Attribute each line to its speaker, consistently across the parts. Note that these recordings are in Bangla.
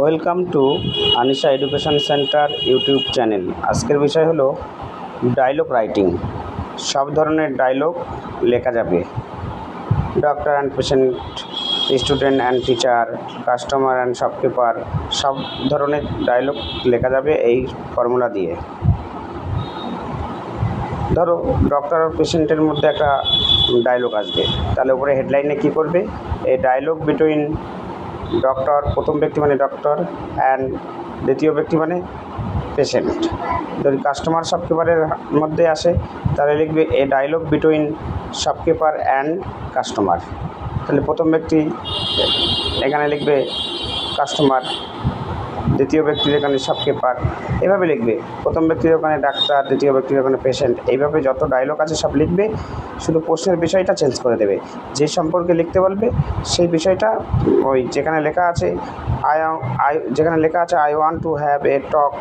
Speaker 1: Welcome to Anisha education centre YouTube channel. আজকের বিষয় হলো ডায়লগ রাইটিং। সব ধরনের ডায়লগ লেখা যাবে। Doctor and patient, student and teacher, customer and shopkeeper, সব ধরনের ডায়লগ লেখা যাবে এই ফর্মুলা দিয়ে। ধরো, ডক্টর আর পেশেন্টের মধ্যে একটা ডায়লগ আসবে। তাহলে উপরে হেডলাইনে কী করবে? এই ডায়লগ বিটুইন ডক্টর প্রথম ব্যক্তি মানে ডক্টর অ্যান্ড দ্বিতীয় ব্যক্তি মানে পেশেন্ট যদি কাস্টমার শপকিপারের মধ্যে আসে, তাহলে লিখবে a dialogue between shopkeeper and customer তাহলে প্রথম ব্যক্তি এখানে লিখবে কাস্টমার দ্বিতীয় ব্যক্তির এখানে শপকিপার এভাবে লিখবে। প্রথম ব্যক্তির ওখানে ডাক্তার, দ্বিতীয় ব্যক্তির ওখানে পেশেন্ট এইভাবে যত ডায়লগ আছে সব লিখবে। শুধু প্রশ্নের বিষয়টা চেঞ্জ করে দেবে। যে সম্পর্কে লিখতে বলবে, সেই বিষয়টা ওই যেখানে লেখা আছে আই আই যেখানে লেখা আছে I want to have a talk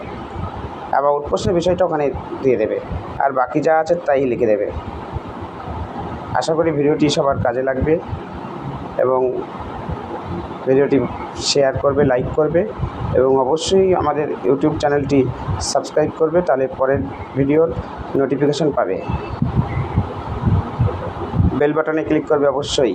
Speaker 1: about প্রশ্নের বিষয়টা ওখানে দিয়ে দেবে। আর বাকি যা আছে তাই লিখে দেবে। আশা করি ভিডিওটি সবার কাজে লাগবে। এবং ভিডিওটি শেয়ার করবে লাইক করবে এবং অবশ্যই আমাদের ইউটিউব চ্যানেলটি সাবস্ক্রাইব করবে, তাহলে পরের ভিডিওর নোটিফিকেশন পাবে। বেল বাটনে ক্লিক করবে অবশ্যই।